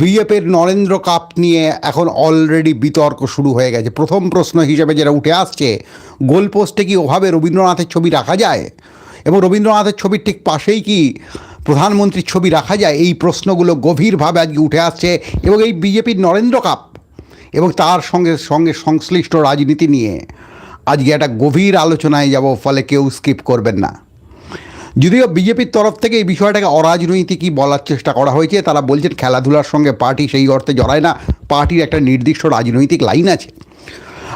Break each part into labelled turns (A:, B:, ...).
A: বিজেপির নরেন্দ্র কাপ নিয়ে এখন অলরেডি বিতর্ক শুরু হয়ে গেছে। প্রথম প্রশ্ন হিসেবে যেটা উঠে আসছে গোলপোস্টে কি ওভাবে রবীন্দ্রনাথের ছবি রাখা যায়? এবং রবীন্দ্রনাথের ছবির ঠিক পাশেই কি প্রধানমন্ত্রীর ছবি রাখা যায়? এই প্রশ্নগুলো গভীরভাবে আজকে উঠে আসছে এবং এই বিজেপির নরেন্দ্র কাপ এবং তার সঙ্গে সঙ্গে সংশ্লিষ্ট রাজনীতি নিয়ে আজকে একটা গভীর আলোচনায় যাব, ফলে কেউ স্কিপ করবেন না। যদিও বিজেপির তরফ থেকে এই বিষয়টাকে অরাজনৈতিকই বলার চেষ্টা করা হয়েছে। তারা বলছেন খেলাধুলার সঙ্গে পার্টি সেই অর্থে জড়ায় না। পার্টির একটা নির্দিষ্ট রাজনৈতিক লাইন আছে।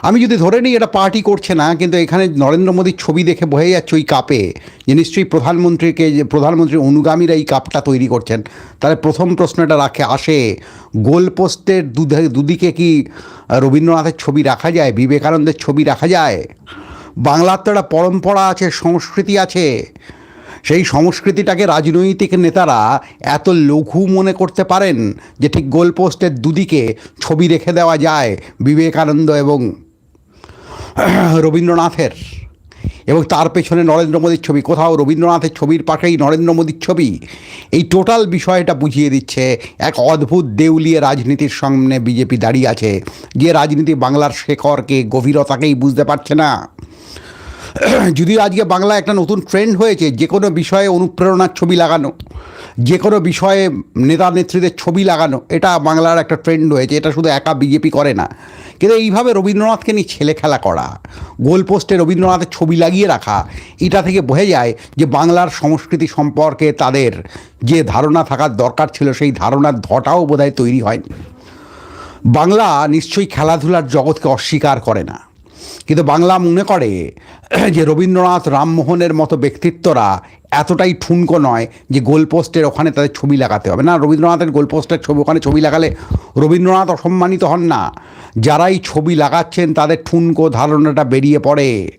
A: আমি যদি ধরে নিই, এটা পার্টি করছে না, কিন্তু এখানে নরেন্দ্র মোদীর ছবি দেখে বোঝা যাচ্ছে ওই কাপে। যে নিশ্চয়ই প্রধানমন্ত্রীকে, যে প্রধানমন্ত্রীর অনুগামীরা এই কাপটা তৈরি করছেন। তাহলে প্রথম প্রশ্নটা রাখে আসে গোলপোস্টের দুদিকে কি রবীন্দ্রনাথের ছবি রাখা যায়, বিবেকানন্দের ছবি রাখা যায়? বাংলার তো একটা পরম্পরা আছে, সংস্কৃতি আছে। সেই সংস্কৃতিটাকে রাজনৈতিক নেতারা এত লঘু মনে করতে পারেন যে ঠিক গোলপোস্টের দুদিকে ছবি রেখে দেওয়া যায় বিবেকানন্দ এবং রবীন্দ্রনাথের। এবং তার পেছনে নরেন্দ্র মোদীর ছবি। কোথাও রবীন্দ্রনাথের ছবির পাশেই নরেন্দ্র মোদীর ছবি। এই টোটাল বিষয়টা বুঝিয়ে দিচ্ছে এক অদ্ভুত দেউলিয়ে রাজনীতির সামনে বিজেপি দাঁড়িয়ে আছে। যে রাজনীতি বাংলার শেখরকে, গভীরতাকেই বুঝতে পারছে না। যদিও আজকে বাংলা একটা নতুন ট্রেন্ড হয়েছে, যে কোনো বিষয়ে অনুপ্রেরণার ছবি লাগানো, যে কোনো বিষয়ে নেতা নেত্রীদের ছবি লাগানো, এটা বাংলার একটা ট্রেন্ড হয়েছে, এটা শুধু একা বিজেপি করে না। কিন্তু এইভাবে রবীন্দ্রনাথকে নিয়ে ছেলে খেলা করা গোলপোস্টে রবীন্দ্রনাথের ছবি লাগিয়ে রাখা, এটা থেকে বোঝা যায় যে বাংলার সংস্কৃতি সম্পর্কে তাদের যে ধারণা থাকার দরকার ছিল, সেই ধারণার ধটাও বোধহয় তৈরি হয়নি। বাংলা নিশ্চয়ই খেলাধুলার জগৎকে অস্বীকার করে না। কিন্তু বাংলা মনে করে যে রবীন্দ্রনাথ রামমোহনের মতো ব্যক্তিত্বরা এতটাই ঠুনকো নয় যে গোলপোস্টের ওখানে তাদের ছবি লাগাতে হবে। না, রবীন্দ্রনাথের গোলপোস্টের ছবি ওখানে ছবি লাগালে রবীন্দ্রনাথ অসম্মানিত হন না। যারাই ছবি লাগাচ্ছেন তাদের ঠুনকো ধারণাটা বেরিয়ে পড়ে।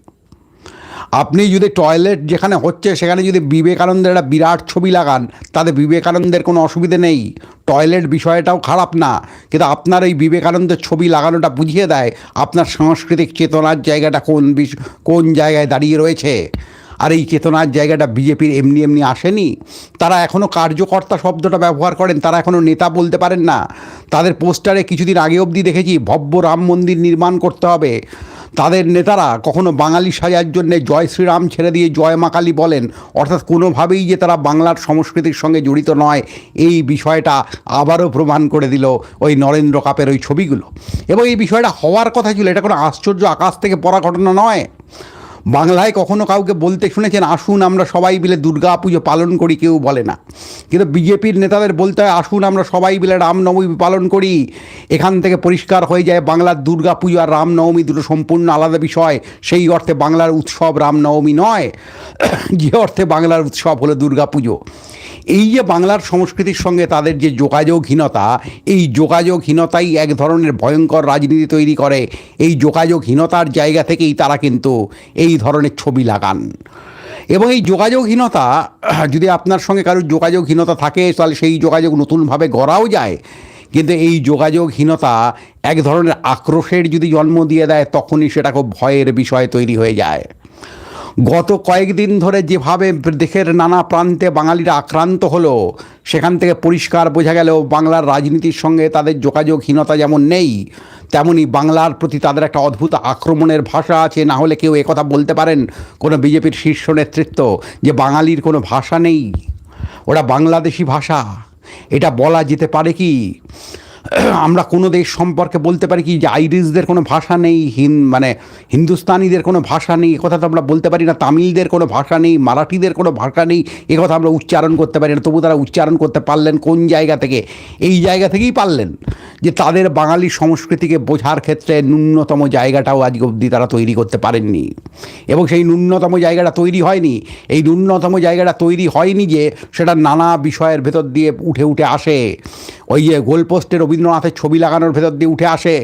A: আপনি যদি টয়লেট যেখানে হচ্ছে, সেখানে যদি বিবেকানন্দের একটা বিরাট ছবি লাগান, তাতে বিবেকানন্দের কোনো অসুবিধে নেই। টয়লেট বিষয়টাও খারাপ না, কিন্তু আপনার এই বিবেকানন্দের ছবি লাগানোটা বুঝিয়ে দেয় আপনার সাংস্কৃতিক চেতনার জায়গাটা কোন বিষ- কোন জায়গায় দাঁড়িয়ে রয়েছে। আর এই চেতনার জায়গাটা বিজেপির এমনি এমনি আসেনি। তারা এখনও কার্যকর্তা শব্দটা ব্যবহার করেন, তারা এখনও নেতা বলতে পারেন না। তাদের পোস্টারে কিছুদিন আগে অবধি দেখেছি, ভব্য রাম মন্দির নির্মাণ করতে হবে। তাদের নেতারা কখনো বাঙালি সাজার জন্যে জয় শ্রীরাম ছেড়ে দিয়ে জয় মা কালী বলেন। অর্থাৎ কোনোভাবেই যে তারা বাংলার সংস্কৃতির সঙ্গে জড়িত নয়, এই বিষয়টা আবারও প্রমাণ করে দিল ওই নরেন্দ্র কাপের ওই ছবিগুলো। এবং এই বিষয়টা হওয়ার কথা ছিল, এটা কোনো আশ্চর্য আকাশ থেকে পড়া ঘটনা নয়। বাংলায় কখনো কাউকে বলতে শুনেছেন, আসুন আমরা সবাই মিলে দুর্গা পুজো পালন করি কেউ বলে না। কিন্তু বিজেপির নেতাদের বলতে হয়, আসুন আমরা সবাই মিলে রামনবমী পালন করি এখান থেকে পরিষ্কার হয়ে যায় বাংলার দুর্গা পুজো আর রামনবমী দুটো সম্পূর্ণ আলাদা বিষয়। সেই অর্থে বাংলার উৎসব রামনবমী নয়, যে অর্থে বাংলার উৎসব হলো দুর্গা পুজো। এই যে বাংলার সংস্কৃতির সঙ্গে তাদের যে যোগাযোগহীনতা, এই যোগাযোগহীনতাই এক ধরনের ভয়ঙ্কর রাজনীতি তৈরি করে। এই যোগাযোগহীনতার জায়গা থেকেই তারা কিন্তু এই ধরনের ছবি লাগান। এবং এই যোগাযোগহীনতা, যদি আপনার সঙ্গে কারোর যোগাযোগহীনতা থাকে, তাহলে সেই যোগাযোগ নতুনভাবে গড়াও যায়। কিন্তু এই যোগাযোগহীনতা এক ধরনের আক্রোশের যদি জন্ম দিয়ে দেয়, তখনই সেটা খুব ভয়ের বিষয় তৈরি হয়ে যায়। গত কয়েকদিন ধরে যেভাবে দেশের নানা প্রান্তে বাঙালিরা আক্রান্ত হলো, সেখান থেকে পরিষ্কার বোঝা গেল বাংলার রাজনীতির সঙ্গে তাদের যোগাযোগহীনতা যেমন নেই, তেমনি বাংলার প্রতি তাদের একটা অদ্ভুত আক্রমণের ভাষা আছে। না হলে কেউ একথা বলতে পারেন কোনো বিজেপির শীর্ষ নেতৃত্ব যে বাঙালির কোনো ভাষা নেই। ওটা বাংলাদেশি ভাষা। এটা বলা যেতে পারে কি? আমরা কোনো দেশ সম্পর্কে বলতে পারি কি যে আইরিশদের কোনো ভাষা নেই, হিন মানে হিন্দুস্তানিদের কোনো ভাষা নেই কথা তো আমরা বলতে পারি না, তামিলদের কোনো ভাষা নেই, মারাঠিদের কোনো ভাষা নেই, এ কথা আমরা উচ্চারণ করতে পারি না। তবু তারা উচ্চারণ করতে পারলেন কোন জায়গা থেকে? এই জায়গা থেকেই পারলেন যে তাদের বাঙালি সংস্কৃতিকে বোঝার ক্ষেত্রে ন্যূনতম জায়গাটাও আজকে অবধি তারা তৈরি করতে পারেননি। এবং সেই ন্যূনতম জায়গাটা তৈরি হয়নি, এই ন্যূনতম জায়গাটা তৈরি হয়নি যে সেটা নানা বিষয়ের ভেতর দিয়ে উঠে উঠে আসে। ওই যে গোলপোস্টে রবীন্দ্রনাথের ছবি লাগানোর ভেতর দিয়ে উঠে আসে,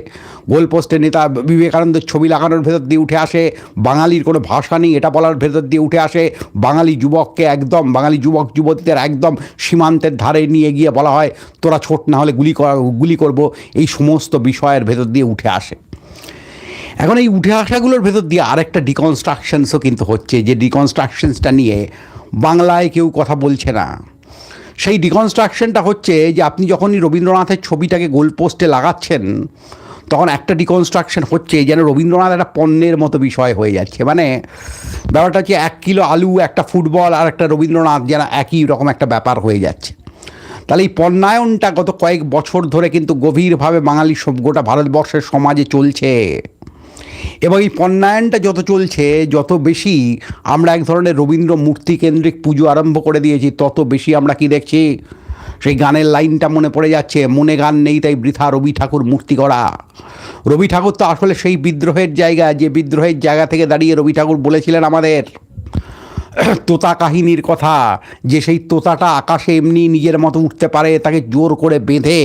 A: গোলপোস্টে নেতা বিবেকানন্দের ছবি লাগানোর ভেতর দিয়ে উঠে আসে, বাঙালির কোনো ভাষা নেই এটা বলার ভেতর দিয়ে উঠে আসে, বাঙালি যুবককে একদম, বাঙালি যুবক যুবতীদের একদম সীমান্তের ধারে নিয়ে গিয়ে বলা হয়, তোরা ছোট না হলে গুলি করা, গুলি করব, এই সমস্ত বিষয়ের ভেতর দিয়ে উঠে আসে। এখন এই উঠে আসাগুলোর ভেতর দিয়ে আরেকটা ডিকনস্ট্রাকশনসও কিন্তু হচ্ছে, যে ডিকনস্ট্রাকশনসটা নিয়ে বাংলায় কেউ কথা বলছে না। সেই ডিকনস্ট্রাকশনটা হচ্ছে যে আপনি যখনই রবীন্দ্রনাথের ছবিটাকে গোলপোস্টে লাগাচ্ছেন, তখন একটা ডিকনস্ট্রাকশন হচ্ছে যেন রবীন্দ্রনাথ একটা পণ্যের মতো বিষয় হয়ে যাচ্ছে। মানে ব্যাপারটা হচ্ছে এক কিলো আলু, একটা ফুটবল আর একটা রবীন্দ্রনাথ যেন একই রকম একটা ব্যাপার হয়ে যাচ্ছে। তাহলে এই পণ্যায়নটা গত কয়েক বছর ধরে কিন্তু গভীরভাবে বাঙালি গোটা ভারতবর্ষের সমাজে চলছে। এবং এই পণ্যায়নটা যত চলছে, যত বেশি আমরা এক ধরনের রবীন্দ্র মূর্তি কেন্দ্রিক পুজো আরম্ভ করে দিয়েছি, তত বেশি আমরা কি দেখছি? সেই গানের লাইনটা মনে পড়ে যাচ্ছে, মনে গান নেই তাই বৃথা রবি ঠাকুর মূর্তি করা রবি ঠাকুর তো আসলে সেই বিদ্রোহের জায়গা, যে বিদ্রোহের জায়গা থেকে দাঁড়িয়ে রবি ঠাকুর বলেছিলেন আমাদের তোতা কাহিনীর কথা, যে সেই তোতাটা আকাশে এমনি নিজের মতো উঠতে পারে, তাকে জোর করে বেঁধে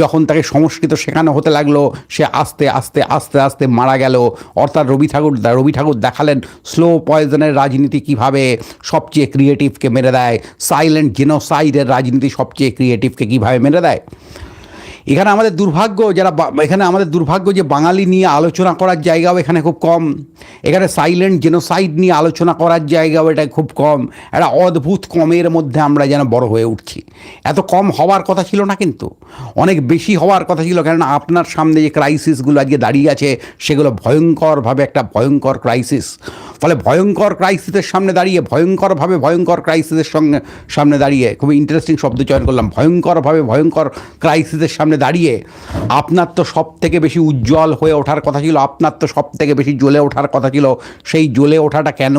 A: যখন তাকে সংস্কৃত শেখানো হতে লাগল, সে আস্তে আস্তে আস্তে আস্তে মারা গেল। অর্থাৎ রবি ঠাকুর রবি ঠাকুর দেখালেন স্লো পয়জনের রাজনীতি কীভাবে সবচেয়ে ক্রিয়েটিভকে মেরে দেয় সাইলেন্ট জেনোসাইডের রাজনীতি সবচেয়ে ক্রিয়েটিভকে কীভাবে মেরে দেয়। এখানে আমাদের দুর্ভাগ্য যারা এখানে আমাদের দুর্ভাগ্য যে বাঙালি নিয়ে আলোচনা করার জায়গাও এখানে খুব কম। এখানে সাইলেন্ট জেনোসাইড নিয়ে আলোচনা করার জায়গাও এটা খুব কম। একটা অদ্ভুত কমের মধ্যে আমরা যেন বড় হয়ে উঠছি। এত কম হওয়ার কথা ছিল না কিন্তু। অনেক বেশি হওয়ার কথা ছিল কেননা আপনার সামনে যে ক্রাইসিসগুলো আজকে দাঁড়িয়ে আছে, সেগুলো ভয়ঙ্করভাবে একটা ভয়ঙ্কর ক্রাইসিস ফলে ভয়ঙ্কর ক্রাইসিসের সামনে দাঁড়িয়ে, ভয়ঙ্করভাবে ভয়ঙ্কর ক্রাইসিসের সঙ্গে সামনে দাঁড়িয়ে, খুবই ইন্টারেস্টিং শব্দ চয়ন করলাম। ভয়ঙ্করভাবে ভয়ঙ্কর ক্রাইসিসের সামনে দাঁড়িয়ে আপনার তো সব থেকে বেশি উজ্জ্বল হয়ে ওঠার কথা ছিল, আপনার তো সব থেকে বেশি জ্বলে ওঠার কথা ছিল, সেই জ্বলে ওঠাটা কেন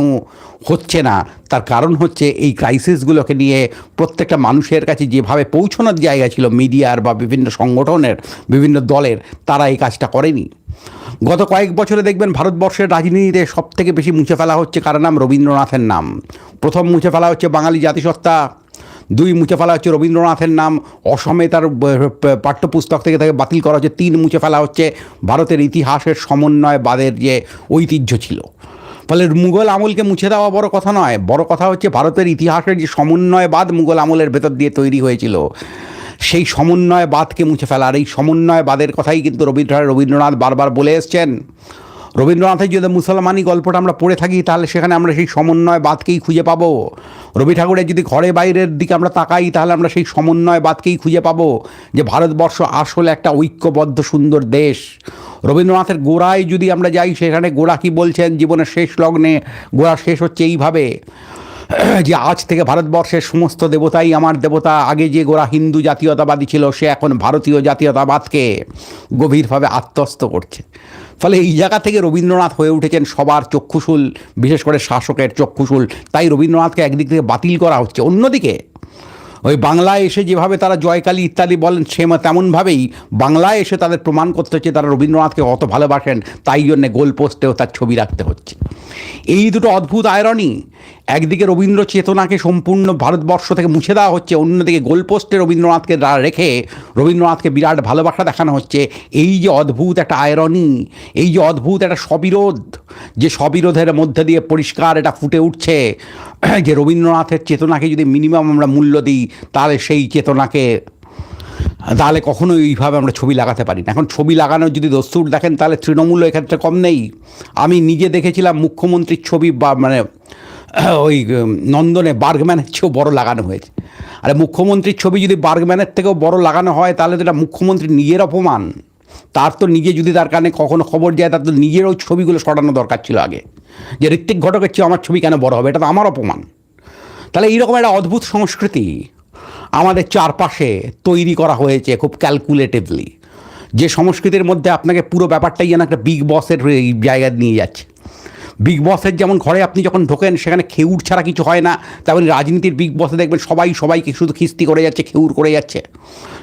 A: হচ্ছে না? তার কারণ হচ্ছে এই ক্রাইসিসগুলোকে নিয়ে প্রত্যেকটা মানুষের কাছে যেভাবে পৌঁছানোর জায়গা ছিল, মিডিয়ার বা বিভিন্ন সংগঠনের, বিভিন্ন দলের, তারা এই কাজটা করেনি। গত কয়েক বছরে দেখবেন ভারতবর্ষের রাজনীতিতে সব থেকে বেশি মুছে ফেলা হচ্ছে কার নাম? রবীন্দ্রনাথের নাম। প্রথম মুছে ফেলা হচ্ছে বাঙালি জাতিসত্তা দুই মুছে ফেলা হচ্ছে রবীন্দ্রনাথের নাম, অসমে তার পাঠ্যপুস্তক থেকে তাকে বাতিল করা হচ্ছে, তিন মুছে ফেলা হচ্ছে ভারতের ইতিহাসের সমন্বয়বাদের যে ঐতিহ্য ছিল। ফলে মুঘল আমলকে মুছে দেওয়া বড় কথা নয়, বড় কথা হচ্ছে ভারতের ইতিহাসের যে সমন্বয়বাদ মুঘল আমলের ভেতর দিয়ে তৈরি হয়েছিল, সেই সমন্বয়বাদকে মুছে ফেলা আর এই সমন্বয়বাদের কথাই কিন্তু রবীন্দ্র, রবীন্দ্রনাথ বারবার বলে এসছেন। রবীন্দ্রনাথের যদি মুসলমানি গল্পটা আমরা পড়ে থাকি, তাহলে সেখানে আমরা সেই সমন্বয়বাদকেই খুঁজে পাবো। রবি ঠাকুরের যদি ঘরে বাইরের দিকে আমরা তাকাই, তাহলে আমরা সেই সমন্বয়বাদকেই খুঁজে পাবো যে ভারতবর্ষ আসলে একটা ঐক্যবদ্ধ সুন্দর দেশ। রবীন্দ্রনাথের গোড়ায় যদি আমরা যাই, সেখানে গোড়া কি বলছেন? জীবনের শেষ লগ্নে, গোড়া শেষ হচ্ছে এইভাবে, যে আজ থেকে ভারতবর্ষের সমস্ত দেবতাই আমার দেবতা। আগে যে গোড়া হিন্দু জাতীয়তাবাদী ছিল, সে এখন ভারতীয় জাতীয়তাবাদকে গভীরভাবে আত্মস্থ করছে। ফলে এই জায়গা থেকে রবীন্দ্রনাথ হয়ে উঠেছেন সবার চক্ষুশুল, বিশেষ করে শাসকের চক্ষুশুল। তাই রবীন্দ্রনাথকে একদিক থেকে বাতিল করা হচ্ছে। অন্যদিকে ওই বাংলায় এসে যেভাবে তারা জয়কালী ইত্যাদি বলেন, সে তেমনভাবেই বাংলায় এসে তাদের প্রমাণ করতে হচ্ছে, তারা রবীন্দ্রনাথকে অত ভালোবাসেন, তাই জন্যে গোল পোস্টেও তার ছবি রাখতে হচ্ছে। এই দুটো অদ্ভুত আয়রনি একদিকে রবীন্দ্র চেতনাকে সম্পূর্ণ ভারতবর্ষ থেকে মুছে দেওয়া হচ্ছে, অন্যদিকে গোলপোস্টে রবীন্দ্রনাথকে রেখে রবীন্দ্রনাথকে বিরাট ভালোবাসা দেখানো হচ্ছে। এই যে অদ্ভুত একটা আয়রনি এই যে অদ্ভুত একটা সবিরোধ, যে সবিরোধের মধ্যে দিয়ে পরিষ্কার এটা ফুটে উঠছে যে রবীন্দ্রনাথের চেতনাকে যদি মিনিমাম আমরা মূল্য দিই, তাহলে সেই চেতনাকে, তাহলে কখনো এইভাবে আমরা ছবি লাগাতে পারি না। এখন ছবি লাগানোর যদি দস্তুর দেখেন, তাহলে তৃণমূল এক্ষেত্রে কম নেই। আমি নিজে দেখেছিলাম মুখ্যমন্ত্রীর ছবি বা মানে ওই, নন্দনে বার্গম্যানের চেয়েও বড় লাগানো হয়েছে। আরে মুখ্যমন্ত্রীর ছবি যদি বার্গম্যানের থেকেও বড় লাগানো হয়, তাহলে তো এটা মুখ্যমন্ত্রী নিজের অপমান। তার তো নিজে যদি তার কানে কখনো খবর যায়, তার তো নিজেরও ছবিগুলো সরানো দরকার ছিল আগে। যে ঋত্বিক ঘটকের চেয়ে আমার ছবি কেন বড় হবে, এটা তো আমার অপমান। তাহলে এইরকম একটা অদ্ভুত সংস্কৃতি আমাদের চারপাশে তৈরি করা হয়েছে খুব ক্যালকুলেটিভলি যে সংস্কৃতির মধ্যে আপনাকে পুরো ব্যাপারটাই যেন একটা বিগ বসের জায়গায় নিয়ে যাচ্ছে। বিগ বসের যেমন ঘরে আপনি যখন ঢোকেন, সেখানে খেউর ছাড়া কিছু হয় না। তেমন রাজনীতির বিগ বসে দেখবেন সবাই, সবাইকে শুধু খিস্তি করে যাচ্ছে, খেউর করে যাচ্ছে।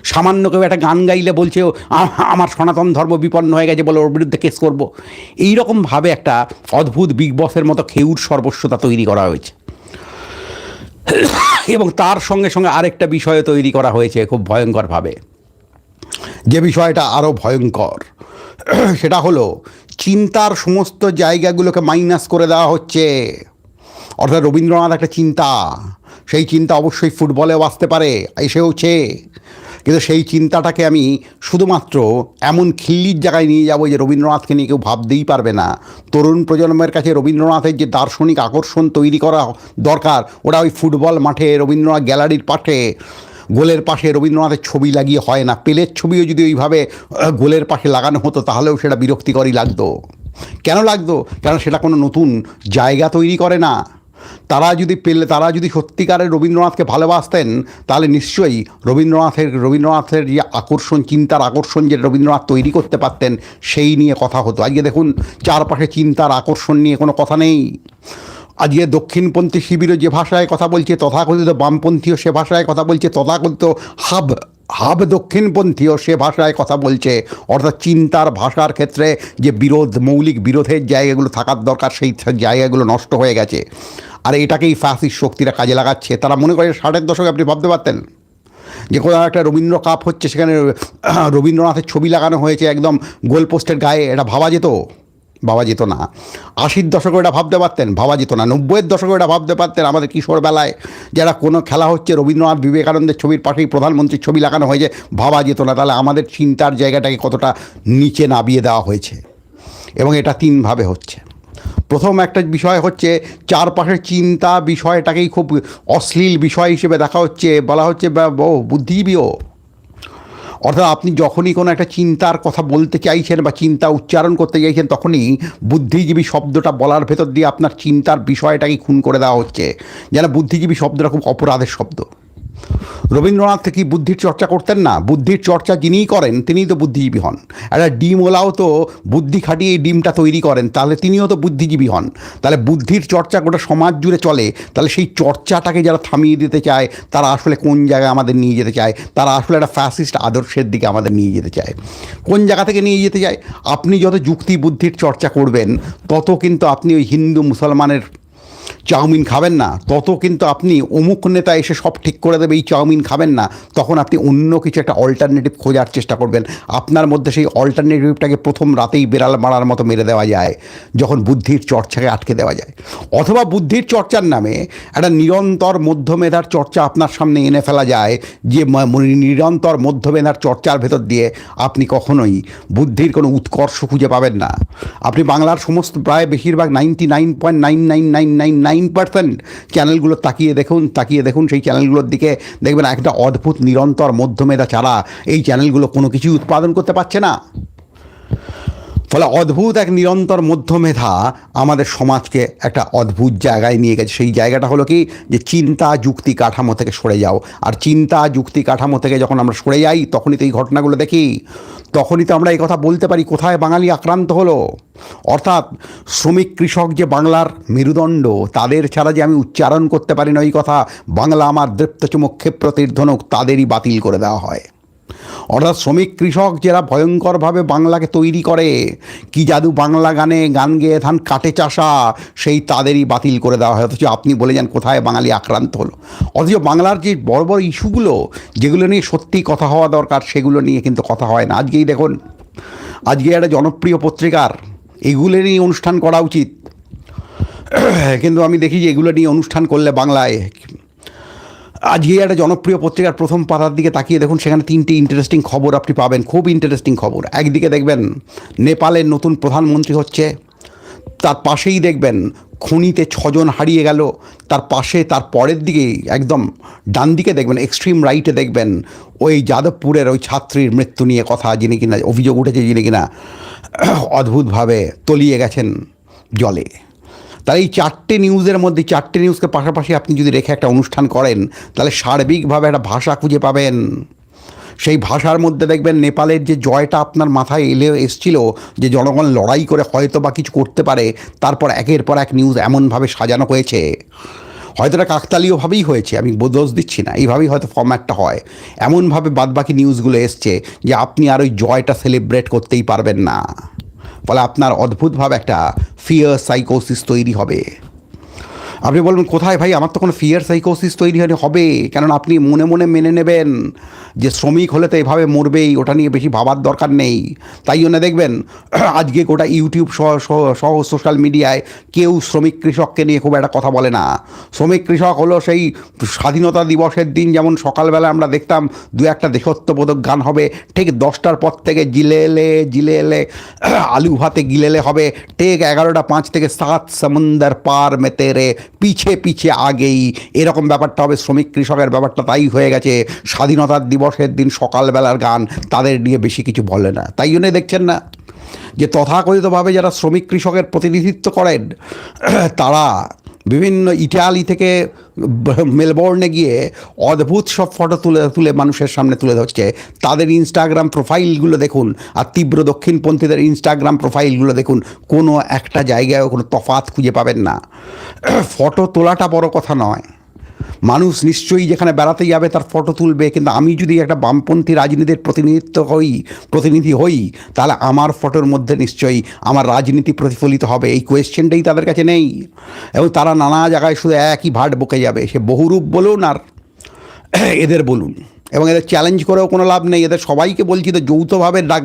A: সামান্য কেউ একটা গান গাইলে বলছে আমার সনাতন ধর্ম বিপন্ন হয়ে গেছে বলে ওর বিরুদ্ধে কেস করব। এইরকমভাবে একটা অদ্ভুত বিগ বসের মতো খেউর সর্বস্বতা তৈরি করা হয়েছে। এবং তার সঙ্গে সঙ্গে আরেকটা বিষয় তৈরি করা হয়েছে খুব ভয়ঙ্করভাবে। যে বিষয়টা আরও ভয়ঙ্কর, সেটা হলো চিন্তার সমস্ত জায়গাগুলোকে মাইনাস করে দেওয়া হচ্ছে। অর্থাৎ রবীন্দ্রনাথ একটা চিন্তা। সেই চিন্তা অবশ্যই ফুটবলেও আসতে পারে, এসেওছে। কিন্তু সেই চিন্তাটাকে আমি শুধুমাত্র এমন খিল্লির জায়গায় নিয়ে যাব যে রবীন্দ্রনাথকে নিয়ে কেউ ভাবতেই পারবে না। তরুণ প্রজন্মের কাছে রবীন্দ্রনাথের যে দার্শনিক আকর্ষণ তৈরি করা দরকার ওরা ওই ফুটবল মাঠে রবীন্দ্রনাথ গ্যালারির পাশে গোলের পাশে রবীন্দ্রনাথের ছবি লাগিয়ে হয় না। পেলের ছবিও যদি ওইভাবে গোলের পাশে লাগানো হতো, তাহলেও সেটা বিরক্তিকরই লাগতো। কেন লাগতো? কারণ সেটা কোনো নতুন জায়গা তৈরি করে না? তারা যদি পেলে, তারা যদি সত্যিকারের রবীন্দ্রনাথকে ভালোবাসতেন, তাহলে নিশ্চয়ই রবীন্দ্রনাথের রবীন্দ্রনাথের যে আকর্ষণ, চিন্তার আকর্ষণ যে রবীন্দ্রনাথ তৈরি করতে পারতেন, সেই নিয়ে কথা হতো। আজকে দেখুন, চারপাশে চিন্তার আকর্ষণ নিয়ে কোনো কথা নেই। আজকে দক্ষিণপন্থী শিবিরও যে ভাষায় কথা বলছে, তথাকথিত বামপন্থীও সে ভাষায় কথা বলছে, তথাকথিত হাব হাব দক্ষিণপন্থীও সে ভাষায় কথা বলছে। অর্থাৎ চিন্তার ভাষার ক্ষেত্রে যে বিরোধ, মৌলিক বিরোধের জায়গাগুলো থাকার দরকার, সেই জায়গাগুলো নষ্ট হয়ে গেছে। আর এটাকেই ফ্যাসিস শক্তিরা কাজে লাগাচ্ছে। তারা মনে করে ষাটের দশকে আপনি ভাবতে পারতেন যে কোনো একটা রবীন্দ্র কাপ হচ্ছে, সেখানে রবীন্দ্রনাথের ছবি লাগানো হয়েছে, একদম গোলপোস্টের গায়ে, এটা ভাবা যেত? ভাবা যেত না। আশির দশকে এটা ভাবতে পারতেন ভাবা যেত না। নব্বইয়ের দশকে এটা ভাবতে পারতেন আমাদের কিশোর বেলায় যারা কোনো খেলা হচ্ছে, রবীন্দ্রনাথ বিবেকানন্দের ছবির পাশেই প্রধানমন্ত্রীর ছবি লাগানো হয়েছে ভাবা যেত না। তাহলে আমাদের চিন্তার জায়গাটাকে কতটা নিচে নামিয়ে দেওয়া হয়েছে? এবং এটা তিনভাবে হচ্ছে। প্রথম একটা বিষয় হচ্ছে চারপাশের চিন্তা বিষয়টাকেই খুব অশ্লীল বিষয় হিসেবে দেখা হচ্ছে, বলা হচ্ছে ও বুদ্ধিজীবীও অর্থাৎ আপনি যখনই কোনো একটা চিন্তার কথা বলতে চাইছেন বা চিন্তা উচ্চারণ করতে চাইছেন, তখনই বুদ্ধিজীবী শব্দটা বলার ভেতর দিয়ে আপনার চিন্তার বিষয়টাকে খুন করে দেওয়া হচ্ছে। যেন বুদ্ধিজীবী শব্দটা খুব অপরাধের শব্দ। রবীন্দ্রনাথ কি বুদ্ধির চর্চা করতেন না? বুদ্ধির চর্চা যিনিই করেন, তিনিই তো বুদ্ধিজীবী হন। একটা ডিমওয়ালাও তো বুদ্ধি খাটিয়ে এই ডিমটা তৈরি করেন, তাহলে তিনিও তো বুদ্ধিজীবী হন। তাহলে বুদ্ধির চর্চা গোটা সমাজ জুড়ে চলে, তাহলে সেই চর্চাটাকে যারা থামিয়ে দিতে চায়, তারা আসলে কোন জায়গায় আমাদের নিয়ে যেতে চায়? তারা আসলে একটা ফ্যাসিস্ট আদর্শের দিকে আমাদের নিয়ে যেতে চায়। কোন জায়গা থেকে নিয়ে যেতে চায়? আপনি যত যুক্তি বুদ্ধির চর্চা করবেন, তত কিন্তু আপনি ওই হিন্দু মুসলমানের চাউমিন খাবেন না, তত কিন্তু আপনি অমুক নেতা এসে সব ঠিক করে দেবে, এই চাউমিন খাবেন না, তখন আপনি অন্য কিছু একটা অল্টারনেটিভ খোঁজার চেষ্টা করবেন। আপনার মধ্যে সেই অল্টারনেটিভটাকে প্রথম রাতেই বেড়াল মারার মতো মেরে দেওয়া যায়, যখন বুদ্ধির চর্চাকে আটকে দেওয়া যায়। অথবা বুদ্ধির চর্চার নামে একটা নিরন্তর মধ্যমেধার চর্চা আপনার সামনে এনে ফেলা যায়, যে নিরন্তর মধ্যমেধার চর্চার ভেতর দিয়ে আপনি কখনোই বুদ্ধির কোনো উৎকর্ষ খুঁজে পাবেন না। আপনি বাংলার সমস্ত, প্রায় বেশিরভাগ ninety nine point nine nine nine nine nine percent চ্যানেলগুলো তাকিয়ে দেখুন তাকিয়ে দেখুন, সেই চ্যানেলগুলোর দিকে দেখবেন একটা অদ্ভুত নিরন্তর মধ্যমেধা ছাড়া এই চ্যানেলগুলো কোনো কিছুই উৎপাদন করতে পারছে না। ফলে অদ্ভুত এক নিরন্তর মধ্যমেধা আমাদের সমাজকে একটা অদ্ভুত জায়গায় নিয়ে গেছে। সেই জায়গাটা হলো কি? যে চিন্তা যুক্তি কাঠামো থেকে সরে যাও। আর চিন্তা যুক্তি কাঠামো থেকে যখন আমরা সরে যাই, তখনই তো এই ঘটনাগুলো দেখি। তখনই তো আমরা এই কথা বলতে পারি, কোথায় বাঙালি আক্রান্ত হলো? অর্থাৎ শ্রমিক কৃষক যে বাংলার মেরুদণ্ড, তাদের ছাড়া যে আমি উচ্চারণ করতে পারি না ওই কথা বাংলা আমার দৃপ্ত চুমক ক্ষেপ্রতির ধনুক তাদেরই বাতিল করে দেওয়া হয়। অর্থাৎ শ্রমিক কৃষক যারা ভয়ঙ্করভাবে বাংলাকে তৈরি করে, কি জাদু বাংলা গানে গান গেয়ে ধান কাটে চাষা, সেই তাদেরই বাতিল করে দেওয়া হয়। অথচ আপনি বলে যান, কোথায় বাঙালি আক্রান্ত হলো? অথচ বাংলার যে বড় বড় ইস্যুগুলো, যেগুলো নিয়ে সত্যিই কথা হওয়া দরকার, সেগুলো নিয়ে কিন্তু কথা হয় না। আজকেই দেখুন, আজকে একটা জনপ্রিয় পত্রিকার, এগুলো নিয়ে অনুষ্ঠান করা উচিত। কিন্তু আমি দেখি যে এগুলো নিয়ে অনুষ্ঠান করলে বাংলায় আজকে একটা জনপ্রিয় পত্রিকার প্রথম পাতার দিকে তাকিয়ে দেখুন, সেখানে তিনটি ইন্টারেস্টিং খবর আপনি পাবেন। খুব ইন্টারেস্টিং খবর। একদিকে দেখবেন, নেপালের নতুন প্রধানমন্ত্রী হচ্ছে, তার পাশেই দেখবেন, খনিতে ছজন হারিয়ে গেল, তার পাশে, তার পরের দিকে একদম ডান দিকে দেখবেন এক্সট্রিম রাইটে দেখবেন, ওই যাদবপুরের ওই ছাত্রীর মৃত্যু নিয়ে কথা, যিনি কিনা, অভিযোগ উঠেছে যিনি কিনা, অদ্ভুতভাবে তলিয়ে গেছেন জলে। তাহলে এই চারটে নিউজের মধ্যে, চারটে নিউজকে পাশাপাশি আপনি যদি রেখে একটা অনুষ্ঠান করেন, তাহলে সার্বিকভাবে একটা ভাষা খুঁজে পাবেন। সেই ভাষার মধ্যে দেখবেন নেপালের যে জয়টা আপনার মাথায় এলে, এসছিল, যে জনগণ লড়াই করে হয়তো বা কিছু করতে পারে, তারপর একের পর এক নিউজ এমনভাবে সাজানো হয়েছে। হয়তো এটা কাকতালীয়ভাবেই হয়েছে, আমি দোষ দিচ্ছি না, এইভাবেই হয়তো ফর্ম্যাটটা হয়। এমনভাবে বাদবাকি নিউজগুলো এসছে যে আপনি আর ওই জয়টা সেলিব্রেট করতেই পারবেন না। ফলে আপনার অদ্ভুতভাবে একটা ফিয়ার সাইকোসিস তৈরি হবে। আপনি বলবেন, কোথায় ভাই? আমার তো কোনো ফিয়ার সাইকোসিস তৈরি হয়নি, হবে? কেননা আপনি মনে মনে মেনে নেবেন যে শ্রমিক হলে তো এভাবে মরবেই, ওটা নিয়ে বেশি ভাবার দরকার নেই। তাই জন্য দেখবেন, আজকে গোটা ইউটিউব সহ, সহ- সোশ্যাল মিডিয়ায় কেউ শ্রমিক কৃষককে নিয়ে খুব একটা কথা বলে না। শ্রমিক কৃষক হলো সেই স্বাধীনতা দিবসের দিন, যেমন সকালবেলা আমরা দেখতাম, দু একটা দেশত্ববোধক গান হবে, ঠিক দশটার পর থেকে জিলেলে জিলেলে, আলু ভাতে গিলেলে হবে, ঠিক এগারোটা পাঁচ থেকে সাত সমুন্দর পার মে তেরে পিছে পিছে আগেই। এরকম ব্যাপারটা হবে, শ্রমিক কৃষকের ব্যাপারটা তাই হয়ে গেছে। স্বাধীনতার দিবসের দিন সকালবেলার গান তাদের নিয়ে বেশি কিছু বলে না। তাই জন্যে দেখছেন না যে তথাকথিতভাবে যারা শ্রমিক কৃষকের প্রতিনিধিত্ব করেন, তারা বিভিন্ন ইটালি থেকে মেলবোর্নে গিয়ে অদ্ভুত সব ফটো তুলে তুলে মানুষের সামনে তুলে ধরছে। তাদের ইনস্টাগ্রাম প্রোফাইলগুলো দেখুন আর তীব্র দক্ষিণপন্থীদের ইনস্টাগ্রাম প্রোফাইলগুলো দেখুন। কোনো একটা জায়গায় কোনো তফাত খুঁজে পাবেন না। ফটো তোলাটা বড় কথা নয়। মানুষ নিশ্চয়ই যেখানে বেড়াতে যাবে তার ফটো তুলবে, কিন্তু আমি যদি একটা বামপন্থী রাজনীতির প্রতিনিধিত্ব হই, প্রতিনিধি হই, তাহলে আমার ফটোর মধ্যে নিশ্চয়ই আমার রাজনীতি প্রতিফলিত হবে। এই কোয়েশ্চেনটাই তাদের কাছে নেই। এবং তারা নানা জায়গায় শুধু একই ভাট বকে যাবে। সে বহুরূপ বলুন আর এদের বলুন। এবং এদের চ্যালেঞ্জ করেও কোনো লাভ নেই। এদের সবাইকে বলছি তো যৌথভাবে ডাক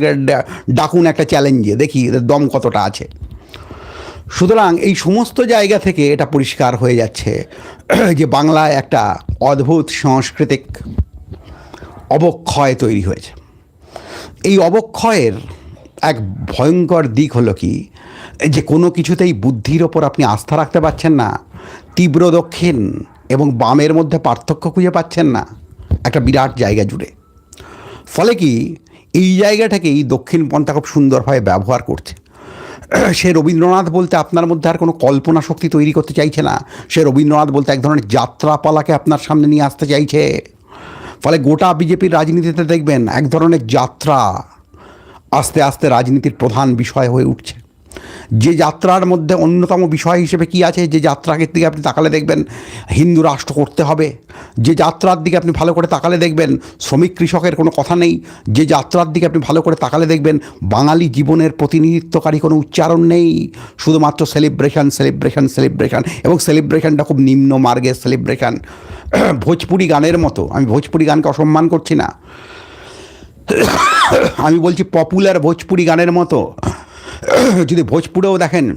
A: ডাকুন একটা চ্যালেঞ্জে দেখি এদের দম কতটা আছে। সুতরাং এই সমস্ত জায়গা থেকে এটা পরিষ্কার হয়ে যাচ্ছে যে বাংলায় একটা অদ্ভুত সাংস্কৃতিক অবক্ষয় তৈরি হয়েছে। এই অবক্ষয়ের এক ভয়ঙ্কর দিক হলো কি? যে কোনো কিছুতেই বুদ্ধির ওপর আপনি আস্থা রাখতে পারছেন না, তীব্র দক্ষিণ এবং বামের মধ্যে পার্থক্য খুঁজে পাচ্ছেন না, একটা বিরাট জায়গা জুড়ে। ফলে কি? এই জায়গাটাকেই দক্ষিণপন্থা খুব সুন্দরভাবে ব্যবহার করছে। সে রবীন্দ্রনাথ বলতে আপনার মধ্যে আর কোনো কল্পনা শক্তি তৈরি করতে চাইছে না। সে রবীন্দ্রনাথ বলতে এক ধরনের যাত্রাপালাকে আপনার সামনে নিয়ে আসতে চাইছে। ফলে গোটা বিজেপির রাজনীতিতে দেখবেন এক ধরনের যাত্রা আস্তে আস্তে রাজনীতির প্রধান বিষয় হয়ে উঠছে। যে যাত্রার মধ্যে অন্যতম বিষয় হিসেবে কি আছে? যে যাত্রাকে দিকে আপনি তাকালে দেখবেন হিন্দু রাষ্ট্র করতে হবে। যে যাত্রার দিকে আপনি ভালো করে তাকালে দেখবেন শ্রমিক কৃষকের কোনো কথা নেই। যে যাত্রার দিকে আপনি ভালো করে তাকালে দেখবেন বাঙালি জীবনের প্রতিনিধিত্বকারী কোনো উচ্চারণ নেই। শুধুমাত্র সেলিব্রেশন সেলিব্রেশন সেলিব্রেশন এবং সেলিব্রেশনটা খুব নিম্ন মার্গের সেলিব্রেশন ভোজপুরি গানের মতো। আমি ভোজপুরি গানকে অসম্মান করছি না। আমি বলছি পপুলার ভোজপুরি গানের মতো। যদি ভোজপুরেও দেখেন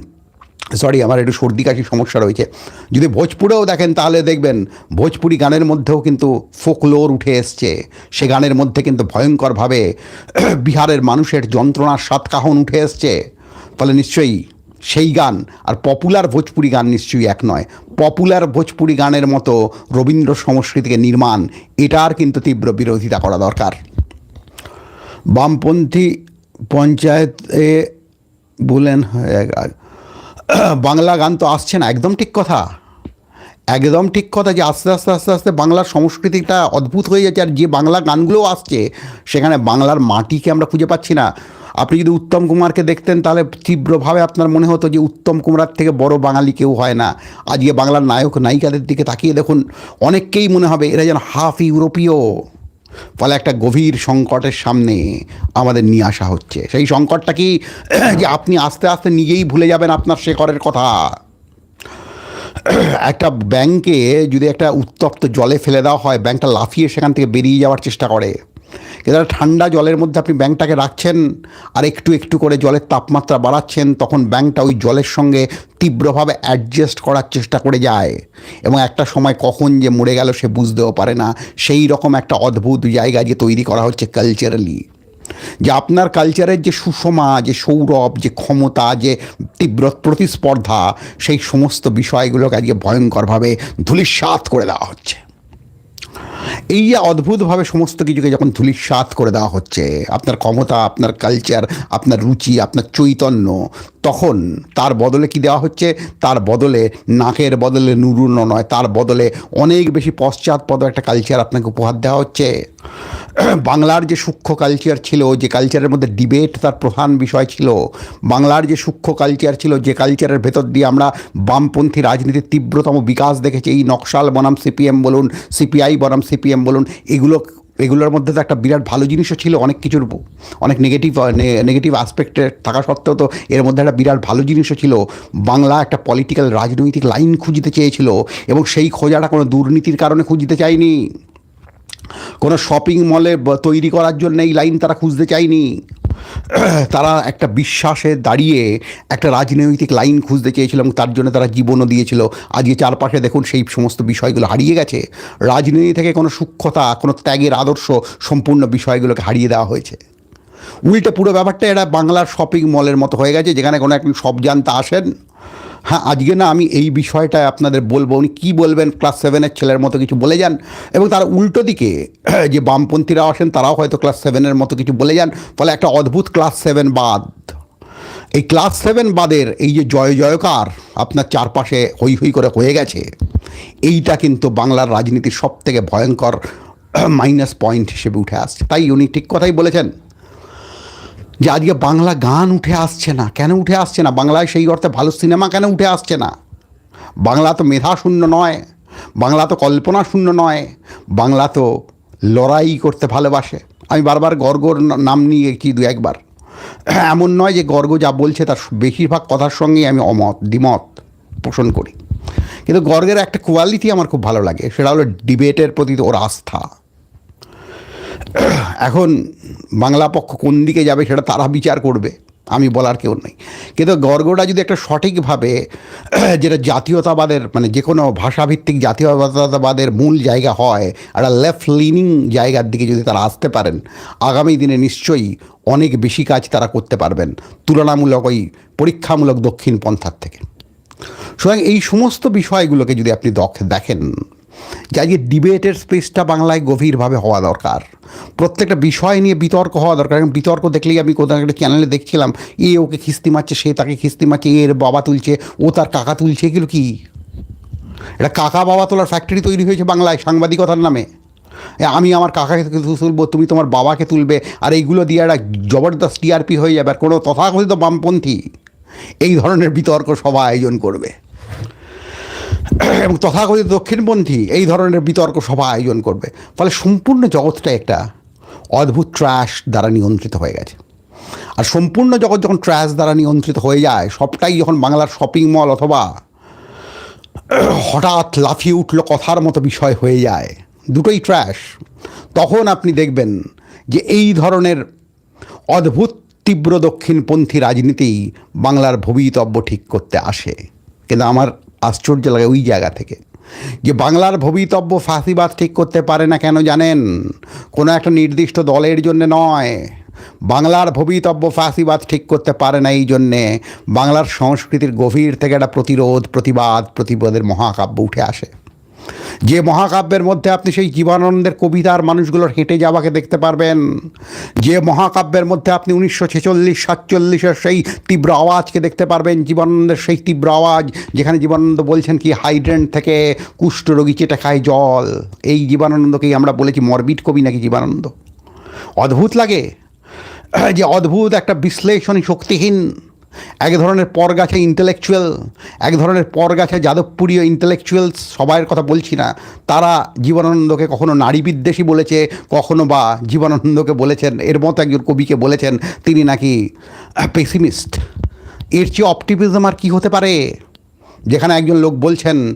A: সরি আমার একটু সর্দি কাশি সমস্যা রয়েছে, যদি ভোজপুরেও দেখেন, তাহলে দেখবেন ভোজপুরি গানের মধ্যেও কিন্তু ফোকলোর উঠে এসছে। সে গানের মধ্যে কিন্তু ভয়ঙ্করভাবে বিহারের মানুষের যন্ত্রণার সাতকাহন উঠে এসছে। ফলে নিশ্চয়ই সেই গান আর পপুলার ভোজপুরি গান নিশ্চয়ই এক নয়। পপুলার ভোজপুরি গানের মতো রবীন্দ্র সংস্কৃতিকে নির্মাণ, এটার কিন্তু তীব্র বিরোধিতা করা দরকার। বামপন্থী পঞ্চায়েতে বলেন বাংলা গান তো আসছে না, একদম ঠিক কথা। একদম ঠিক কথা যে আস্তে আস্তে আস্তে আস্তে বাংলার সংস্কৃতিটা অদ্ভুত হয়ে যাচ্ছে, আর যে বাংলা গানগুলো আসছে, সেখানে বাংলার মাটিকে আমরা খুঁজে পাচ্ছি না। আপনি যদি উত্তম কুমারকে দেখতেন, তাহলে তীব্রভাবে আপনার মনে হতো যে উত্তম কুমার থেকে বড় বাঙালি কেউ হয় না। আজকে বাংলার নায়ক, নায়িকাদের দিকে তাকিয়ে দেখুন, অনেককেই মনে হবে এরা যেন হাফ ইউরোপীয়। ফলে একটা গভীর সংকটের সামনে আমাদের নিয়ে আসা হচ্ছে। সেই সংকটটা কি যে আপনি আস্তে আস্তে নিজেই ভুলে যাবেন আপনার শেখরের কথা? একটা ব্যাংকে যদি একটা উত্তপ্ত জলে ফেলে দেওয়া হয়, ব্যাংকটা লাফিয়ে সেখান থেকে বেরিয়ে যাওয়ার চেষ্টা করে। একটা ঠান্ডা জলের মধ্যে আপনি ব্যাংকটাকে রাখছেন আর একটু একটু করে জলের তাপমাত্রা বাড়াচ্ছেন, তখন ব্যাংকটা ওই জলের সঙ্গে তীব্রভাবে অ্যাডজাস্ট করার চেষ্টা করে যায়। এবং একটা সময় কখন যে মরে গেল সে বুঝতেও পারে না। সেই রকম একটা অদ্ভুত জায়গা যে তৈরি করা হচ্ছে কালচারালি যে আপনার কালচারের যে সুষমা, যে সৌরভ, যে ক্ষমতা, যে তীব্র প্রতিস্পর্ধা, সেই সমস্ত বিষয়গুলোকে আজকে ভয়ঙ্করভাবে ধূলিসাৎ করে দেওয়া হচ্ছে। এই অদ্ভুতভাবে সমস্ত কিছুকে যখন ধূলিসাৎ করে দেওয়া হচ্ছে, আপনার ক্ষমতা, আপনার কালচার আপনার রুচি, আপনার চৈতন্য, তখন তার বদলে কি দেওয়া হচ্ছে? তার বদলে নাকের বদলে নুরুন্ন নয়, তার বদলে অনেক বেশি পশ্চাৎপদ একটা কালচার আপনাকে উপহার দেওয়া হচ্ছে। বাংলার যে সূক্ষ্ম কালচার ছিল, যে কালচারের মধ্যে ডিবেট তার প্রধান বিষয় ছিল, বাংলার যে সূক্ষ্ম কালচার ছিল, যে কালচারের ভেতর দিয়ে আমরা বামপন্থী রাজনীতির তীব্রতম বিকাশ দেখেছি। এই নকশাল বনাম সিপিএম বলুন সিপিআই বনাম সিপিএম বলুন, এগুলো, এগুলোর মধ্যে তো একটা বিরাট ভালো জিনিসও ছিল, অনেক কিছুর অনেক নেগেটিভ নেগেটিভ আসপেক্টে থাকা সত্ত্বেও তো এর মধ্যে একটা বিরাট ভালো জিনিসও ছিল। বাংলা একটা পলিটিক্যাল রাজনৈতিক লাইন খুঁজতে চেয়েছিল এবং সেই খোঁজাটা কোনো দুর্নীতির কারণে খুঁজতে চায়নি। কোনো শপিং মলে তৈরি করার জন্য এই লাইন তারা খুঁজতে চায়নি। তারা একটা বিশ্বাসে দাঁড়িয়ে একটা রাজনৈতিক লাইন খুঁজতে চেয়েছিল এবং তার জন্য তারা জীবনও দিয়েছিল। আজকে চারপাশে দেখুন সেই সমস্ত বিষয়গুলো হারিয়ে গেছে। রাজনীতি থেকে কোনো সূক্ষ্মতা, কোনো ত্যাগের আদর্শ সম্পূর্ণ বিষয়গুলোকে হারিয়ে দেওয়া হয়েছে। উল্টে পুরো ব্যাপারটা এটা বাংলার শপিং মলের মতো হয়ে গেছে, যেখানে কোনো একজন সব জানতা আসেন। হ্যাঁ আজকে না আমি এই বিষয়টা আপনাদের বলব, উনি কী বলবেন ক্লাস সেভেনের ছেলের মতো কিছু বলে যান। এবং তার উল্টো দিকে, যে বামপন্থীরা আসেন, তারাও হয়তো ক্লাস সেভেনের মতো কিছু বলে যান। ফলে একটা অদ্ভুত ক্লাস সেভেন বাদ। এই ক্লাস সেভেন বাদের এই যে জয় জয়কার, আপনার চারপাশে হই হই করে হয়ে গেছে, এইটা কিন্তু বাংলার রাজনীতির সব থেকে ভয়ঙ্কর মাইনাস পয়েন্ট হিসেবে উঠে আসছে। তাই উনি ঠিক কথাই বলেছেন। যে আজকে বাংলা গান উঠে আসছে না। কেন উঠে আসছে না? বাংলায় সেই অর্থে ভালো সিনেমা কেন উঠে আসছে না? বাংলা তো মেধা শূন্য নয়, বাংলা তো কল্পনা শূন্য নয়, বাংলা তো লড়াই করতে ভালোবাসে। আমি বারবার গর্গর নাম নিয়ে কি দু একবার। এমন নয় যে গর্গ যা বলছে তার বেশিরভাগ কথার সঙ্গেই আমি অমত, দ্বিমত পোষণ করি। কিন্তু গর্গের একটা কোয়ালিটি আমার খুব ভালো লাগে, সেটা হলো ডিবেটের প্রতি ওর আস্থা। এখন বাংলা পক্ষ কোন দিকে যাবে সেটা তারা বিচার করবে, আমি বলার কেউ নেই। কিন্তু গর্গটা যদি একটা সঠিকভাবে যেটা জাতীয়তাবাদের মানে যে কোনো ভাষাভিত্তিক জাতীয়তাবাদের মূল জায়গা হয়, একটা লেফট লিনিং জায়গার দিকে যদি তারা আসতে পারেন, আগামী দিনে নিশ্চয়ই অনেক বেশি কাজ তারা করতে পারবেন, তুলনামূলক ওই পরীক্ষামূলক দক্ষিণ পন্থার থেকে। সুতরাং এই সমস্ত বিষয়গুলোকে যদি আপনি দখ- দেখেন যে আজকে ডিবেটের স্পেসটা বাংলায় গভীরভাবে হওয়া দরকার। প্রত্যেকটা বিষয় নিয়ে বিতর্ক হওয়া দরকার। কারণ বিতর্ক দেখলেই আমি কোথাও একটা চ্যানেলে দেখছিলাম, এ ওকে খিস্তি মারছে, সে তাকে খিস্তি মারছে, এর বাবা তুলছে, ও তার কাকা তুলছে, এগুলো কি? এটা কাকা বাবা তোলার ফ্যাক্টরি তৈরি হয়েছে বাংলায় সাংবাদিকতার নামে। আমি আমার কাকাকে তুলবো তুমি তোমার বাবাকে তুলবে, আর এইগুলো দিয়ে একটা জবরদস্ত টিআরপি হয়ে যাবে, আর কোনো তথাকথিত বামপন্থী। এই ধরনের বিতর্ক সভা আয়োজন করবে। এবং তথাকথিত দক্ষিণপন্থী এই ধরনের বিতর্ক সভা আয়োজন করবে। ফলে সম্পূর্ণ জগৎটা একটা অদ্ভুত ট্র্যাশ দ্বারা নিয়ন্ত্রিত হয়ে গেছে। আর সম্পূর্ণ জগৎ যখন ট্র্যাশ দ্বারা নিয়ন্ত্রিত হয়ে যায়, সবটাই যখন বাংলার শপিং মল অথবা হঠাৎ লাফিয়ে উঠল কথার মতো বিষয় হয়ে যায়, দুটোই ট্র্যাশ তখন আপনি দেখবেন যে এই ধরনের অদ্ভুত, তীব্র দক্ষিণপন্থী রাজনীতি বাংলার ভবিতব্য ঠিক করতে আসে। কিন্তু আমার আশ্চর্য লাগে ওই জায়গা থেকে। যে বাংলার ভবিতব্য ফাঁসিবাদ ঠিক করতে পারে না কেন জানেন? কোনো একটা নির্দিষ্ট দলের জন্য নয়। বাংলার ভবিতব্য ফাঁসিবাদ ঠিক করতে পারে না এই জন্যে। বাংলার সংস্কৃতির গভীর থেকে একটা প্রতিরোধ, প্রতিবাদ, প্রতিবাদের মহাকাব্য উঠে আসে। যে মহাকাব্যের মধ্যে আপনি সেই জীবানন্দের কবিতার মানুষগুলোর হেঁটে যাওয়াকে দেখতে পারবেন, যে মহাকাব্যের মধ্যে আপনি উনিশশো ছেচল্লিশ, সাতচল্লিশের সেই তীব্র আওয়াজকে দেখতে পারবেন, জীবানন্দের সেই তীব্র আওয়াজ, যেখানে জীবানন্দ বলছেন কি, হাইড্রেন্ট থেকে কুষ্ঠরোগী চেটে খায় জল। এই জীবানন্দকেই আমরা বলেছি মরবিট কবি নাকি জীবানন্দ? অদ্ভুত লাগে যে অদ্ভুত একটা বিশ্লেষণী শক্তিহীন এক ধরনের পরগাছা ইন্টেলেকচুয়াল এক ধরনের পরগাছা যাদবপুরীয় ইন্টেলেকচুয়ালস সবাইয়ের কথা বলছি না। তারা জীবনানন্দকে কখনো নারী বিদ্বেষী বলেছে, কখনো বা জীবনানন্দকে বলেছেন, এর মতো একজন কবিকে বলেছেন, তিনি নাকি পেসিমিস্ট এর চেয়ে অপটিমিজম আর কী হতে পারে? যেখানে একজন লোক বলছেন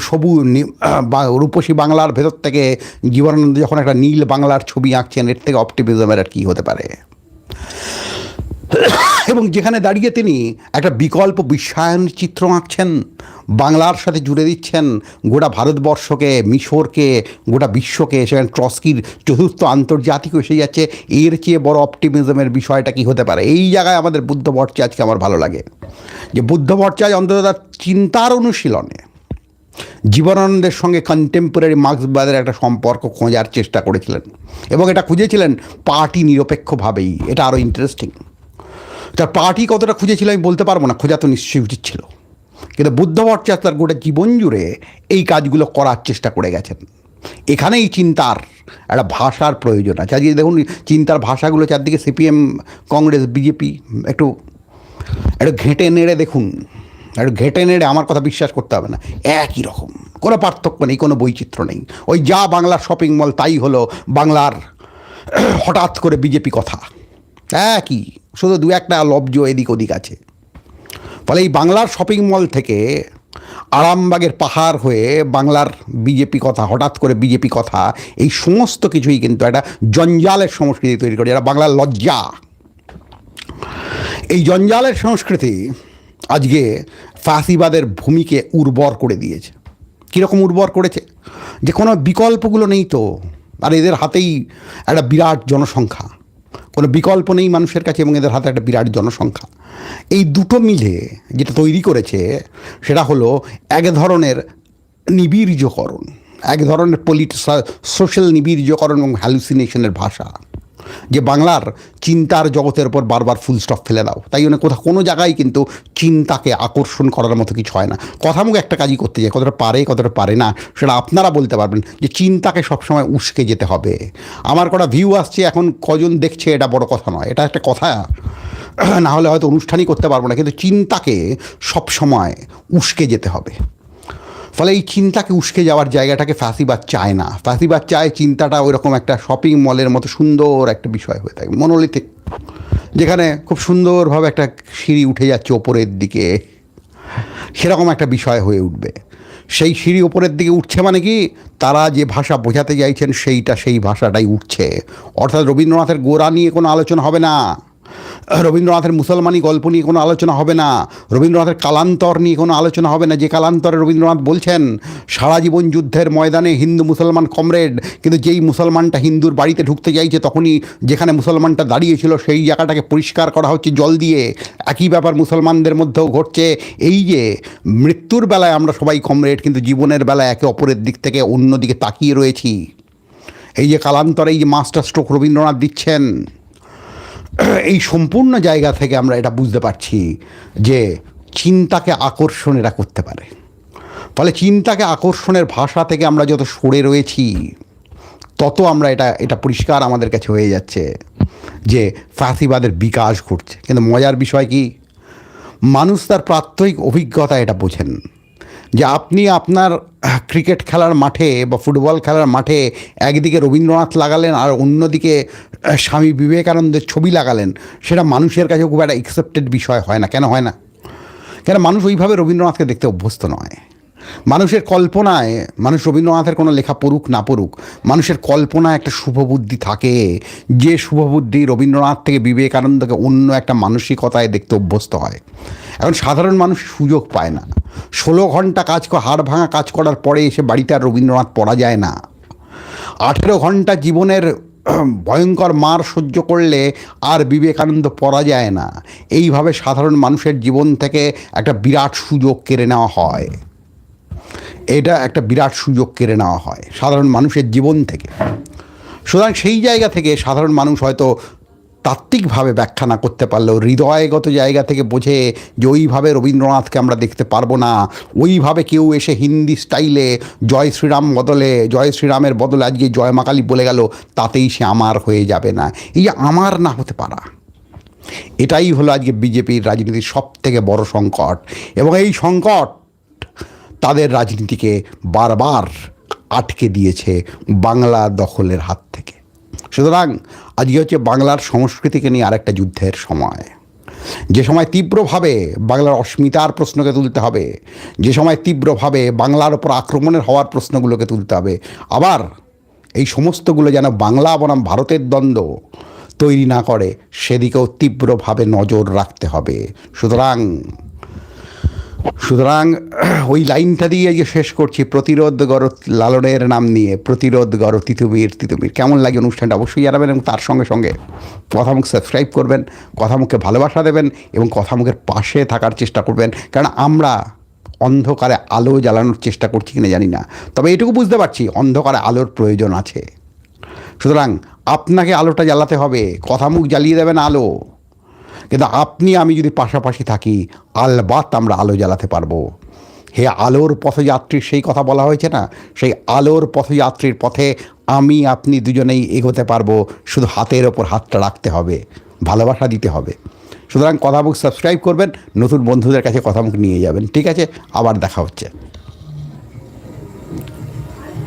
A: সবু বা রূপসী বাংলার ভেতর থেকে জীবনানন্দ যখন একটা নীল বাংলার ছবি আঁকছেন, এর থেকে অপটিমিজমের আর কী হতে পারে? এবং যেখানে দাঁড়িয়ে তিনি একটা বিকল্প বিশ্বায়ন চিত্র আঁকছেন, বাংলার সাথে জুড়ে দিচ্ছেন, গোটা ভারতবর্ষকে, মিশরকে, গোটা বিশ্বকে, সেখানে ট্রস্কির চতুর্থ আন্তর্জাতিক এসে যাচ্ছে, এর চেয়ে বড় অপটিমিজমের বিষয়টা কি হতে পারে? এই জায়গায় আমাদের বুদ্ধ ভট্টাচার্যকে আমার ভালো লাগে, যে বুদ্ধ ভট্টাচার্য অন্তত তার চিন্তার অনুশীলনে জীবনানন্দের সঙ্গে কন্টেম্পোরারি মার্ক্সবাদের একটা সম্পর্ক খোঁজার চেষ্টা করেছিলেন এবং এটা খুঁজেছিলেন পার্টি নিরপেক্ষভাবেই, এটা আরও ইন্টারেস্টিং তার পার্টি কতটা খুঁজেছিল আমি বলতে পারব না, খোঁজা তো নিশ্চয়ই উচিত ছিল। কিন্তু বুদ্ধ ভট্টাচার্য গোটা জীবন জুড়ে এই কাজগুলো করার চেষ্টা করে গেছেন। এখানেই চিন্তার একটা ভাষার প্রয়োজন আছে। আজকে দেখুন, চিন্তার ভাষাগুলো চারদিকে সিপিএম, কংগ্রেস, বিজেপি, একটু একটু ঘেঁটে নেড়ে দেখুন। একটু ঘেঁটে নেড়ে আমার কথা বিশ্বাস করতে হবে না। একই রকম, কোনো পার্থক্য নেই, কোনো বৈচিত্র্য নেই। ওই যা বাংলার শপিং মল তাই হলো বাংলার হঠাৎ করে বিজেপি কথা। একই। শুধু দু একটা লব্জ এদিক ওদিক আছে। ফলে এই বাংলার শপিং মল থেকে আরামবাগের পাহাড় হয়ে বাংলার বিজেপি কথা, হঠাৎ করে বিজেপি কথা, এই সমস্ত কিছুই কিন্তু একটা জঞ্জালের সংস্কৃতি তৈরি করে এটা বাংলার লজ্জা। এই জঞ্জালের সংস্কৃতি আজকে ফাঁসিবাদের ভূমিকে উর্বর করে দিয়েছে। কীরকম উর্বর করেছে? যে কোনো বিকল্পগুলো নেই তো, আর এদের হাতেই একটা বিরাট জনসংখ্যা। কোনো বিকল্প নেই মানুষের কাছে এবং এদের হাতে একটা বিরাট জনসংখ্যা। এই দুটো মিলে যেটা তৈরি করেছে, সেটা হলো এক ধরনের নিবীর্যকরণ এক ধরনের পলিট সোশ্যাল নিবীর্যকরণ এবং হ্যালুসিনেশনের ভাষা। যে বাংলার চিন্তার জগতের উপর বারবার ফুল স্টপ ফেলে দাও। তাই জন্য কোথাও কোনো জায়গায় কিন্তু চিন্তাকে আকর্ষণ করার মতো কিছু হয় না। কথা মুখে একটা কাজই করতে যায়, কতটা পারে কতটা পারে না, সেটা আপনারা বলতে পারবেন যে চিন্তাকে সবসময় উস্কে যেতে হবে। আমার কটা ভিউ আসছে, এখন কজন দেখছে এটা বড় কথা নয়, এটা একটা কথা। না হলে হয়তো অনুষ্ঠানই করতে পারব না, কিন্তু চিন্তাকে সবসময় উস্কে যেতে হবে। ফলে এই চিন্তাকে উস্কে যাওয়ার জায়গাটাকে ফাঁসিবাদ চায় না। ফাঁসিবাদ চায় চিন্তাটা ওই রকম একটা শপিং মলের মতো সুন্দর একটা বিষয় হয়ে থাকে মনোলিথিক যেখানে খুব সুন্দরভাবে একটা সিঁড়ি উঠে যাচ্ছে ওপরের দিকে। সেরকম একটা বিষয় হয়ে উঠবে। সেই সিঁড়ি ওপরের দিকে উঠছে মানে কি? তারা যে ভাষা বোঝাতে চাইছেন সেইটা সেই ভাষাটাই উঠছে। অর্থাৎ রবীন্দ্রনাথের গোড়া নিয়ে কোনো আলোচনা হবে না। রবীন্দ্রনাথের মুসলমানি গল্প নিয়ে কোনো আলোচনা হবে না। রবীন্দ্রনাথের কালান্তর নিয়ে কোনো আলোচনা হবে না। যে কালান্তরে রবীন্দ্রনাথ বলছেন, সারা জীবন যুদ্ধের ময়দানে হিন্দু মুসলমান কমরেড, কিন্তু যেই মুসলমানটা হিন্দুর বাড়িতে ঢুকতে চাইছে তখনই যেখানে মুসলমানটা দাঁড়িয়েছিল, সেই জায়গাটাকে পরিষ্কার করা হচ্ছে জল দিয়ে। একই ব্যাপার মুসলমানদের মধ্যেও ঘটছে এই যে, মৃত্যুর বেলায় আমরা সবাই কমরেড, কিন্তু জীবনের বেলায় একে অপরের দিক থেকে অন্যদিকে তাকিয়ে রয়েছি। এই যে কালান্তরে, এই যে মাস্টার স্ট্রোক রবীন্দ্রনাথ দিচ্ছেন এই সম্পূর্ণ জায়গা থেকে আমরা এটা বুঝতে পারছি যে চিন্তাকে আকর্ষণ এরা করতে পারে। ফলে চিন্তাকে আকর্ষণের ভাষা থেকে আমরা যত সরে রয়েছি, তত আমরা এটা এটা পরিষ্কার আমাদের কাছে হয়ে যাচ্ছে যে ফাঁসিবাদের বিকাশ ঘটছে। কিন্তু মজার বিষয় কি? মানুষ তার প্রাত্যহিক অভিজ্ঞতা এটা বোঝেন। যে আপনি আপনার ক্রিকেট খেলার মাঠে বা ফুটবল খেলার মাঠে একদিকে রবীন্দ্রনাথ লাগালেন আর অন্যদিকে স্বামী বিবেকানন্দের ছবি লাগালেন, সেটা মানুষের কাছে খুব একটা অ্যাকসেপ্টেড বিষয় হয় না। কেন হয় না? কেন মানুষ ওইভাবে রবীন্দ্রনাথকে দেখতে অভ্যস্ত নয়? মানুষের কল্পনায়, মানুষ রবীন্দ্রনাথের কোনো লেখা পড়ুক না পড়ুক, মানুষের কল্পনায় একটা শুভবুদ্ধি থাকে। যে শুভবুদ্ধি রবীন্দ্রনাথ থেকে বিবেকানন্দকে অন্য একটা মানসিকতায় দেখতে অভ্যস্ত হয়। এখন সাধারণ মানুষ সুযোগ পায় না। ষোলো ঘণ্টা কাজ হাড় ভাঙা কাজ করার পরে এসে বাড়িতে আর রবীন্দ্রনাথ পড়া যায় না। আঠেরো ঘণ্টা জীবনের ভয়ঙ্কর মার সহ্য করলে আর বিবেকানন্দ পড়া যায় না। এইভাবে সাধারণ মানুষের জীবন থেকে একটা বিরাট সুযোগ কেড়ে নেওয়া হয়। এটা একটা বিরাট সুযোগ কেড়ে নেওয়া হয় সাধারণ মানুষের জীবন থেকে। সুতরাং সেই জায়গা থেকে সাধারণ মানুষ হয়তো তাত্ত্বিকভাবে ব্যাখ্যা না করতে পারলেও হৃদয়গত জায়গা থেকে বোঝে যে ওইভাবে রবীন্দ্রনাথকে আমরা দেখতে পারব না, ওইভাবে কেউ এসে হিন্দি স্টাইলে জয় শ্রীরাম বদলে, জয় শ্রীরামের বদলে আজকে জয় মাকালী বলে গেল, তাতেই সে আমার হয়ে যাবে না। এই যে আমার না হতে পারা, এটাই হলো আজকে বিজেপির রাজনীতির সব থেকে বড় সংকট। এবং এই সংকট তাদের রাজনীতিকে বারবার আটকে দিয়েছে বাংলা দখলের হাত থেকে। সুতরাং আজকে হচ্ছে বাংলার সংস্কৃতিকে নিয়ে আরেকটা যুদ্ধের সময়। যে সময় তীব্রভাবে বাংলার অস্মিতার প্রশ্নকে তুলতে হবে, যে সময় তীব্রভাবে বাংলার ওপর আক্রমণের হওয়ার প্রশ্নগুলোকে তুলতে হবে, আবার এই সমস্তগুলো যেন বাংলা বনাম ভারতের দ্বন্দ্ব তৈরি না করে, সেদিকেও তীব্রভাবে নজর রাখতে হবে। সুতরাং সুতরাং, ওই লাইনটা দিয়ে যে শেষ করছি, প্রতিরোধ গর লালনের নাম নিয়ে, প্রতিরোধ গর তিতুমির তিতুমির কেমন লাগে অনুষ্ঠানটা অবশ্যই জানাবেন এবং তার সঙ্গে সঙ্গে কথামুখ সাবস্ক্রাইব করবেন, কথামুখে ভালোবাসা দেবেন এবং কথামুখের পাশে থাকার চেষ্টা করবেন। কারণ আমরা অন্ধকারে আলো জ্বালানোর চেষ্টা করছি কিনা জানি না। তবে এটুকু বুঝতে পারছি, অন্ধকারে আলোর প্রয়োজন আছে। সুতরাং, আপনাকে আলোটা জ্বালাতে হবে, কথামুখ জ্বালিয়ে দেবেন আলো। কিন্তু আপনি, আমি যদি পাশাপাশি থাকি, আলবাত আমরা আলো জ্বালাতে পারব। হে আলোর পথযাত্রীর, সেই কথা বলা হয়েছে না? সেই আলোর পথযাত্রীর পথে আমি, আপনি দুজনেই এগোতে পারব। শুধু হাতের ওপর হাতটা রাখতে হবে। ভালোবাসা দিতে হবে। সুতরাং কথামুখ সাবস্ক্রাইব করবেন। নতুন বন্ধুদের কাছে কথামুখ নিয়ে যাবেন। ঠিক আছে? আবার দেখা হচ্ছে।